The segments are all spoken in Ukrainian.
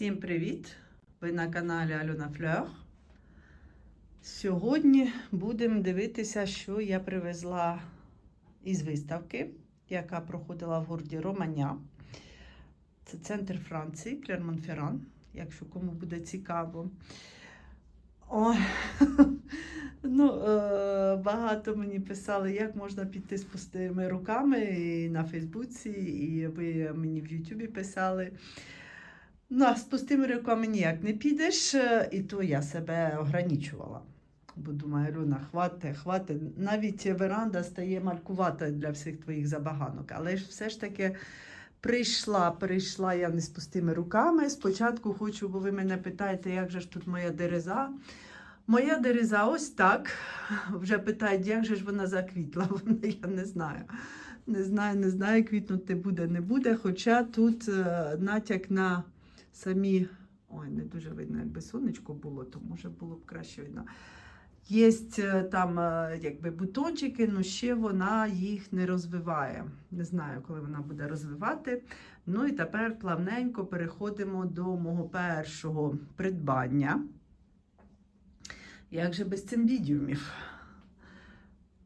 Всім привіт! Ви на каналі Альона Флер. Сьогодні будемо дивитися, що я привезла із виставки, яка проходила в городі Романя. Це центр Франції, Клермон-Ферран, якщо кому буде цікаво. Ой, ну, е, багато мені писали, як можна піти з пустими руками і на Фейсбуці, і ви мені в Ютубі писали. Ну, з пустими руками ніяк не підеш, е, і то я себе ограничувала. Бо думаю, Люна, хвати, хвати. Навіть веранда стає малькувата для всіх твоїх забаганок. Але ж все ж таки прийшла, прийшла я не з пустими руками. Спочатку хочу, бо ви мене питаєте, як же ж тут моя дереза. Моя дереза ось так. Вже питають, як же ж вона заквітла. Вона я не знаю. Не знаю, не знаю, квітнути буде, не буде. Хоча тут е, натяк на самі. Ой, не дуже видно, якби сонечко було, то може було б краще видно. Є там е, якби бутончики, але ще вона їх не розвиває. Не знаю, коли вона буде розвивати. Ну і тепер плавненько переходимо до мого першого придбання. Як же без цимбідіумів?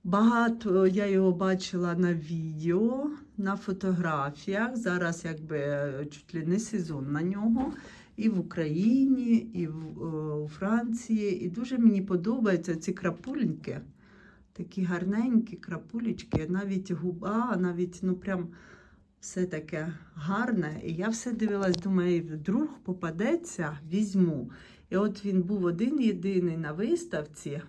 Багато я його бачила на відео, на фотографіях. Зараз якби чуть ли не сезон на нього. І в Україні, і в, е, у Франції. І дуже мені подобаються ці крапульки. Такі гарненькі крапулечки, навіть губа, навіть ну прям все таке гарне. І я все дивилась, думаю, вдруг попадеться, візьму. І от він був один єдиний на виставці.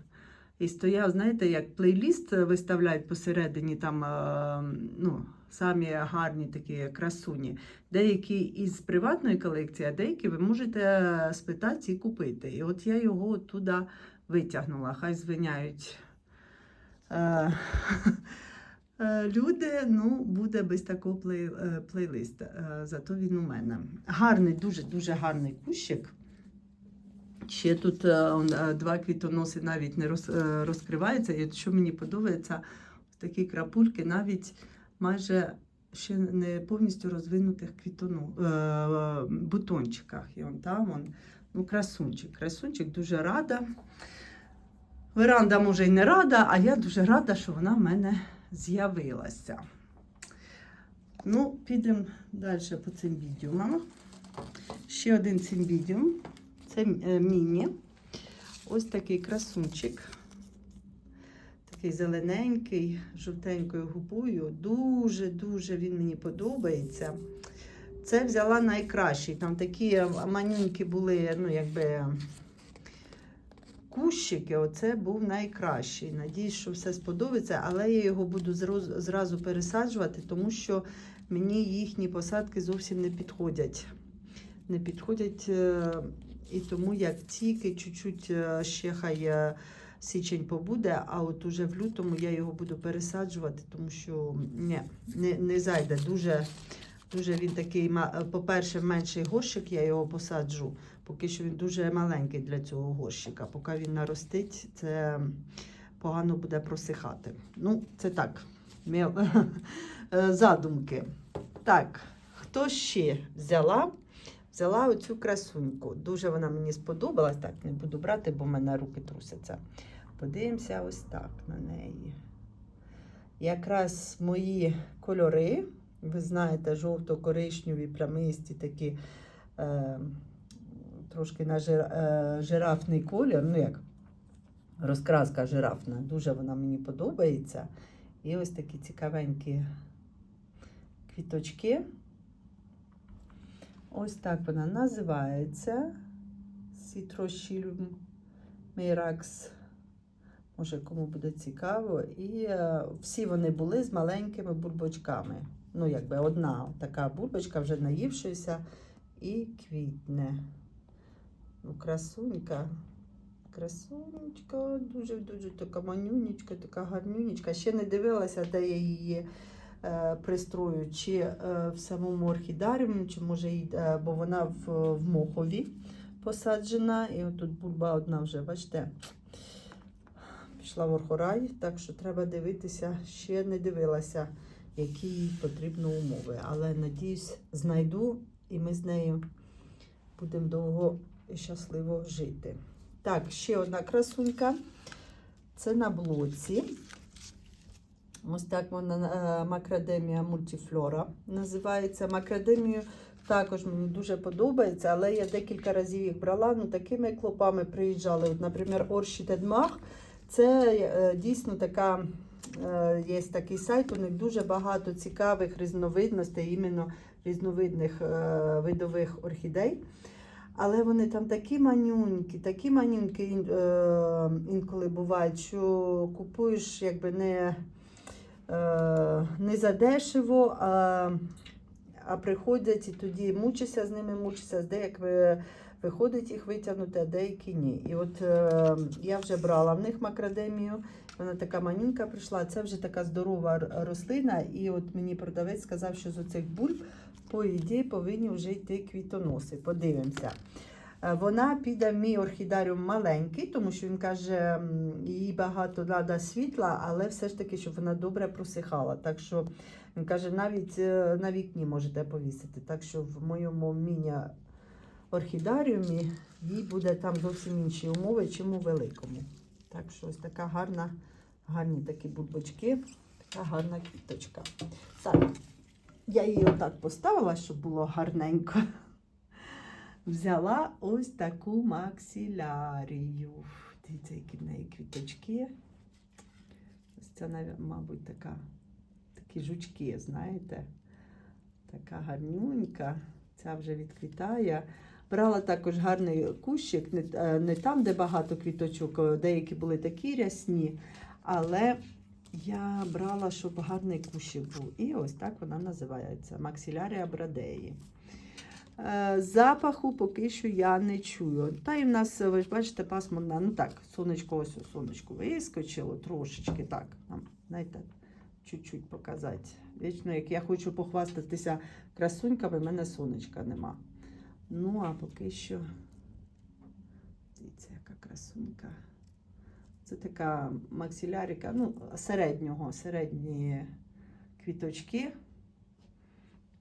І стояв, знаєте, як плейліст виставляють посередині, там е, ну, самі гарні такі красуні. Деякі із приватної колекції, а деякі ви можете спитати і купити. І от я його туди витягнула. Хай звиняють е, е, люди, ну, буде без такого плей, плейлиста. Зато він у мене. Гарний, дуже-дуже гарний кущик. Ще тут е, е, два квітоноси навіть не роз, е, розкриваються. І що мені подобається, такі крапульки навіть майже ще не повністю розвинутих квітону, е, бутончиках. І он там он, ну, красунчик. Красунчик дуже рада. Веранда може й не рада, а я дуже рада, що вона в мене з'явилася. Ну, підемо далі по цим відео. Ще один цимбідіум. Це е, міні. Ось такий красунчик. Такий зелененький, жовтенькою губою. Дуже-дуже він мені подобається. Це взяла найкращий. Там такі манюнькі були, ну, якби кущики. Оце був найкращий. Надіюсь, що все сподобається, але я його буду зразу, зразу пересаджувати, тому що мені їхні посадки зовсім не підходять. Не підходять. І тому як тільки чуть-чуть е, ще хай е, січень побуде, а от уже в лютому я його буду пересаджувати, тому що ні, не, не зайде. Дуже, дуже він такий, е, по-перше, менший горщик, я його посаджу. Поки що він дуже маленький для цього горщика. Поки він наростить, це погано буде просихати. Ну, це так, е, задумки. Так, хто ще взяла? Взяла оцю красуньку. Дуже вона мені сподобалась. Так, не буду брати, бо в мене руки трусяться. Подивимося ось так на неї. Якраз мої кольори, ви знаєте, жовто-коричневі, плямисті такі, е, трошки на жир, е, жирафний колір. Ну, як розкраска жирафна. Дуже вона мені подобається. І ось такі цікавенькі квіточки. Ось так вона називається. Citroshilum Mirax. Може, кому буде цікаво. І е, всі вони були з маленькими бульбочками. Ну, якби одна така бульбочка вже наївшися і квітне. Ну, красунька. Красунечка, дуже-дуже така манюнечка, така гарнюнечка. Ще не дивилася, де я її пристрою, чи е, в самому орхідаріумі, чи може е, бо вона в, в мохові посаджена. І отут бульба одна вже, бачите, пішла в орхорай, так що треба дивитися, ще не дивилася, які їй потрібні умови. Але надіюсь, знайду і ми з нею будемо довго і щасливо жити. Так, ще одна красунька. Це на блоці. Ось так вона е, Макрадемія мультифлора називається. Макрадемію також мені дуже подобається, але я декілька разів їх брала. Ну, такими клопами приїжджали. От, наприклад, Оршітедмах. Це е, дійсно така, е, є такий сайт, у них дуже багато цікавих різновидностей, іменно різновидних видових орхідей. Але вони там такі манюнькі, такі манюнькі інколи бувають, що купуєш якби не, не задешево, а, а приходять і тоді мучишся з ними, мучишся, з деякими виходить їх витягнути, а деякі ні. І от е, я вже брала в них макрадемію, вона така манюнька прийшла. Це вже така здорова рослина. І от мені продавець сказав, що з оцих бульб, по ідеї, повинні вже йти квітоноси. Подивимося. Е, Вона піде в мій орхідаріум маленький, тому що він каже, їй багато треба світла, але все ж таки, щоб вона добре просихала. Так що він каже, навіть е, на вікні можете повісити. Так що в моєму міні орхідаріумі їй буде там зовсім інші умови, чим у великому. Так що ось така гарна, гарні такі бульбочки, така гарна квіточка. Так, я її отак поставила, щоб було гарненько. Взяла ось таку максилярію. Дивіться, які в неї квіточки. Ось це, мабуть, така, такі жучки, знаєте. Така гарнюнька. Ця вже відквітає. Брала також гарний кущик, не, е, не там, де багато квіточок, е, деякі були такі рясні, але я брала, щоб гарний кущик був. І ось так вона називається Максилярія брадеї. Е, Запаху поки що я не чую. Та і в нас, ви ж бачите, пасмурна. Ну так, сонечко, ось сонечко вискочило трошечки так. Знаєте, чуть-чуть показати. Вічно, як я хочу похвастатися красуньками, в мене сонечка нема. Ну, а поки що. Дивіться, яка красунька. Це така максилярика, ну, середнього, середні квіточки.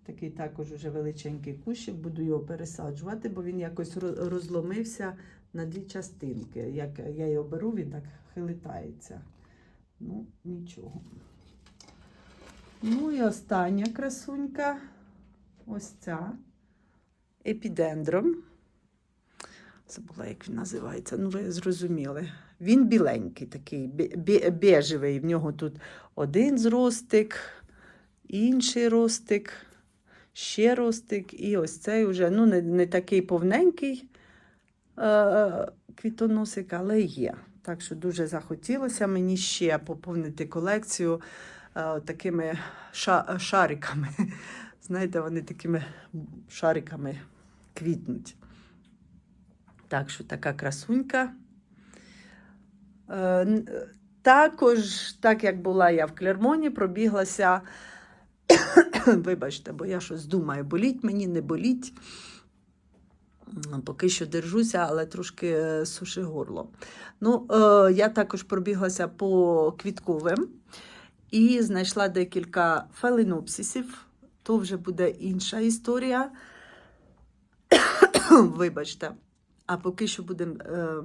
Такий також уже величенький кущик, буду його пересаджувати, бо він якось розломився на дві частинки. Як я його беру, він так хилитається. Ну, нічого. Ну і остання красунька. Ось ця. Епідендром. Забула, як він називається. Ну, ви зрозуміли. Він біленький, такий, бе- бе- бежевий. В нього тут один зростик, інший ростик, ще ростик. І ось цей вже ну, не, не такий повненький е, квітоносик, але є. Так що дуже захотілося мені ще поповнити колекцію е, такими ша- шариками. Знаєте, вони такими шариками квітнуть. Так що така красунька. Е, е, Також, так як була я в Клермоні, пробіглася. Вибачте, бо я щось думаю, боліть мені, не боліть. Поки що держуся, але трошки е, суши горло. Ну, е, я також пробіглася по квітковим і знайшла декілька фаленопсисів. То вже буде інша історія. Вибачте. А поки що будемо е,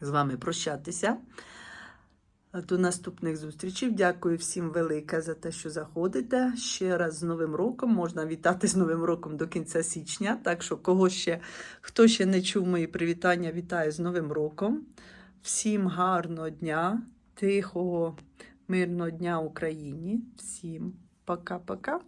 з вами прощатися. До наступних зустрічей. Дякую всім велике за те, що заходите. Ще раз з Новим роком. Можна вітати з Новим роком до кінця січня. Так що, кого ще, хто ще не чув мої привітання, вітаю з Новим роком. Всім гарного дня, тихого, мирного дня Україні. Всім пока-пока.